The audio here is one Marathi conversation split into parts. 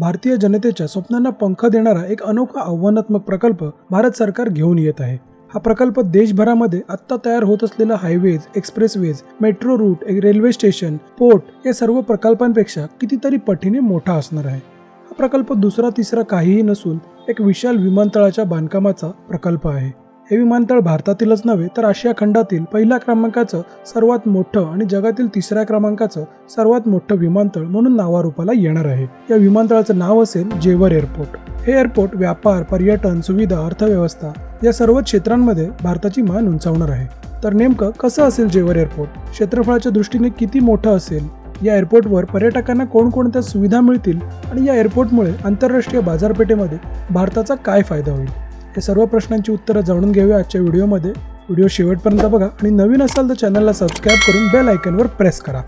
भारतीय जनतेच्या स्वप्नांना पंख देणारा एक अनोखा आव्हानात्मक प्रकल्प भारत सरकार घेऊन येत आहे. हा प्रकल्प देशभरामध्ये आत्ता तयार होत असलेला हायवेज एक्सप्रेसवेज मेट्रो रूट एक रेल्वे स्टेशन पोर्ट या सर्व प्रकल्पांपेक्षा कितीतरी पटीने मोठा असणार आहे. हा प्रकल्प दुसरा तिसरा काहीही नसून एक विशाल विमानतळाच्या बांधकामाचा प्रकल्प आहे. हे विमानतळ भारतातीलच नव्हे तर आशिया खंडातील पहिल्या क्रमांकाचं सर्वात मोठं आणि जगातील तिसऱ्या क्रमांकाचं सर्वात मोठं विमानतळ म्हणून नावारूपाला येणार आहे. या विमानतळाचं नाव असेल जेवर एअरपोर्ट. हे एअरपोर्ट व्यापार पर्यटन सुविधा अर्थव्यवस्था या सर्व क्षेत्रांमध्ये भारताची मान उंचावणार आहे. तर नेमकं कसं असेल जेवर एअरपोर्ट? क्षेत्रफळाच्या दृष्टीने किती मोठं असेल? या एअरपोर्टवर पर्यटकांना कोणकोणत्या सुविधा मिळतील? आणि या एअरपोर्टमुळे आंतरराष्ट्रीय बाजारपेठेमध्ये भारताचा काय फायदा होईल? हे सर्व प्रश्नांची उत्तरं जाणून घेऊया आजच्या व्हिडिओमध्ये. व्हिडिओ शेवटपर्यंत बघा आणि नवीन असाल तर चॅनलला सबस्क्राईब करून बेल आयकनवर प्रेस करा.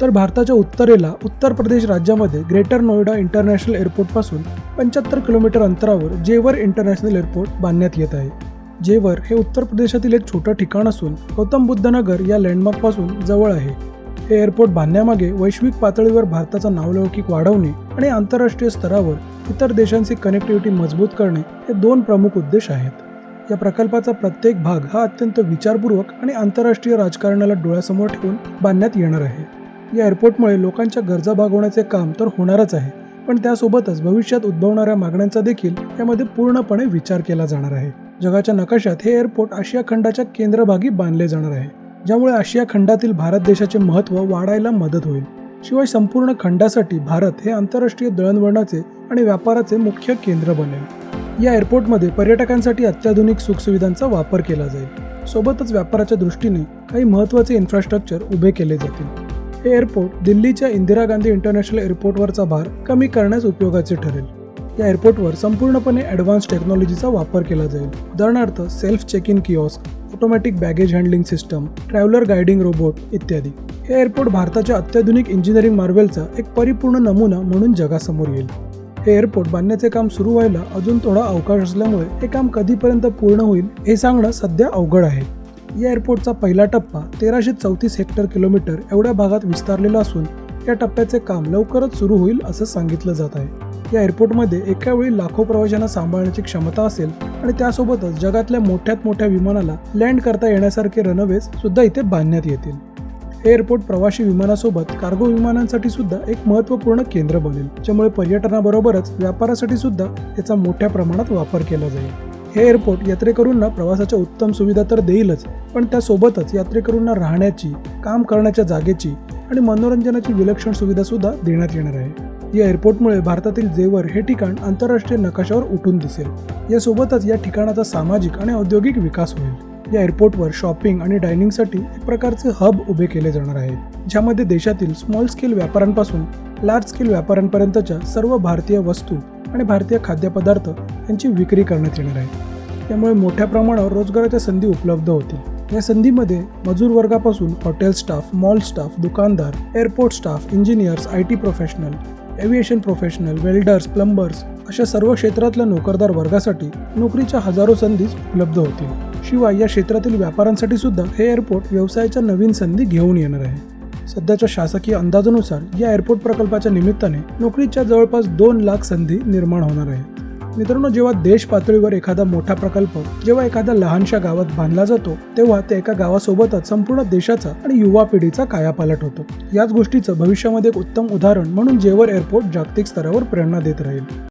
तर भारताच्या उत्तरेला उत्तर प्रदेश राज्यामध्ये ग्रेटर नोएडा इंटरनॅशनल एअरपोर्टपासून पंच्याहत्तर किलोमीटर अंतरावर जेवर इंटरनॅशनल एअरपोर्ट बांधण्यात येत आहे. जेवर हे उत्तर प्रदेशातील एक छोटं ठिकाण असून गौतम बुद्ध नगर या लँडमार्कपासून जवळ आहे. हे एअरपोर्ट बांधण्यामागे वैश्विक पातळीवर भारताचा नावलौकिक वाढवणे आणि आंतरराष्ट्रीय स्तरावर इतर देशांची कनेक्टिव्हिटी मजबूत करणे हे दोन प्रमुख उद्देश आहेत. या प्रकल्पाचा प्रत्येक भाग हा अत्यंत विचारपूर्वक आणि आंतरराष्ट्रीय राजकारणाला डोळ्यासमोर ठेवून बांधण्यात येणार आहे. या एअरपोर्टमुळे लोकांच्या गरजा भागवण्याचे काम तर होणारच आहे पण त्यासोबतच भविष्यात उद्भवणाऱ्या मागण्यांचा देखील यामध्ये पूर्णपणे विचार केला जाणार आहे. जगाच्या नकाशात हे एअरपोर्ट आशिया खंडाच्या केंद्रभागी बांधले जाणार आहे. ज्यामुळे आशिया खंडातील भारत देशाचे महत्त्व वाढायला मदत होईल. शिवाय संपूर्ण खंडासाठी भारत हे आंतरराष्ट्रीय दळणवळणाचे आणि व्यापाराचे मुख्य केंद्र बनेल. या एअरपोर्टमध्ये पर्यटकांसाठी अत्याधुनिक सुखसुविधांचा वापर केला जाईल. सोबतच व्यापाराच्या दृष्टीने काही महत्त्वाचे इन्फ्रास्ट्रक्चर उभे केले जातील. हे एअरपोर्ट दिल्लीच्या इंदिरा गांधी इंटरनॅशनल एअरपोर्टवरचा भार कमी करण्यास उपयोगाचे ठरेल. या एअरपोर्टवर संपूर्णपणे ॲडव्हान्स टेक्नॉलॉजीचा वापर केला जाईल. उदाहरणार्थ self check in kiosk automatic baggage handling system traveller guiding robot इत्यादी. हे एअरपोर्ट भारताच्या अत्याधुनिक इंजिनिअरिंग मार्वेलचा एक परिपूर्ण नमुना म्हणून जगासमोर येईल. हे एअरपोर्ट बांधण्याचे काम सुरू व्हायला अजून थोडा अवकाश असल्यामुळे हे काम कधीपर्यंत पूर्ण होईल हे सांगणं सध्या अवघड आहे. या एअरपोर्टचा पहिला टप्पा तेराशे चौतीस हेक्टर किलोमीटर एवढ्या भागात विस्तारलेला असून या टप्प्याचे काम लवकरच सुरू होईल असं सांगितलं जात आहे. या एअरपोर्टमध्ये एका वेळी लाखो प्रवाशांना सांभाळण्याची क्षमता असेल आणि त्यासोबतच जगातल्या मोठ्यात मोठ्या विमानाला लँड करता येण्यासारखे रनवेज सुद्धा इथे बांधण्यात येतील. हे एअरपोर्ट प्रवासी विमानासोबत कार्गो विमानांसाठी सुद्धा एक महत्त्वपूर्ण केंद्र बनेल ज्यामुळे पर्यटनाबरोबरच व्यापारासाठी सुद्धा याचा मोठ्या प्रमाणात वापर केला जाईल. हे एअरपोर्ट यात्रेकरूंना प्रवासाच्या उत्तम सुविधा तर देईलच पण त्यासोबतच यात्रेकरूंना राहण्याची काम करण्याच्या जागेची आणि मनोरंजनाची विलक्षण सुविधा सुद्धा देण्यात येणार आहे. या एअरपोर्टमुळे भारतातील जेवर हे ठिकाण आंतरराष्ट्रीय नकाशावर उठून दिसेल. यासोबतच या ठिकाणाचा सामाजिक आणि औद्योगिक विकास होईल. या एअरपोर्टवर शॉपिंग आणि डायनिंगसाठी एक प्रकारचे हब उभे केले जाणार आहेत ज्यामध्ये देशातील स्मॉल स्केल व्यापाऱ्यांपासून लार्ज स्केल व्यापाऱ्यांपर्यंतच्या सर्व भारतीय वस्तू आणि भारतीय खाद्यपदार्थ यांची विक्री करण्यात येणार आहे. त्यामुळे मोठ्या प्रमाणावर रोजगाराच्या संधी उपलब्ध होतील. या संधीमध्ये मजूर वर्गापासून हॉटेल स्टाफ मॉल स्टाफ दुकानदार airport staff engineers I T professional aviation professional welders plumbers अशा सर्व क्षेत्रातल्या नोकरदार वर्गासाठी नोकरीच्या हजारो संधी उपलब्ध होतील. शिवाय या क्षेत्रातील व्यापाऱ्यांसाठी सुद्धा हे एअरपोर्ट व्यवसायाच्या नवीन संधी घेऊन येणार आहे. सध्याच्या शासकीय अंदाजानुसार या एअरपोर्ट प्रकल्पाच्या निमित्ताने नोकरीच्या जवळपास दोन लाख संधी निर्माण होणार आहेत. मित्रांनो जेव्हा देश पातळीवर एखादा मोठा प्रकल्प जेव्हा एखाद्या लहानशा गावात बांधला जातो तेव्हा त्या एका गावासोबतच संपूर्ण देशाचा आणि युवा पिढीचा कायापालट होतो. याच गोष्टीचं भविष्यामध्ये एक उत्तम उदाहरण म्हणून जेवर एअरपोर्ट जागतिक स्तरावर प्रेरणा देत राहील.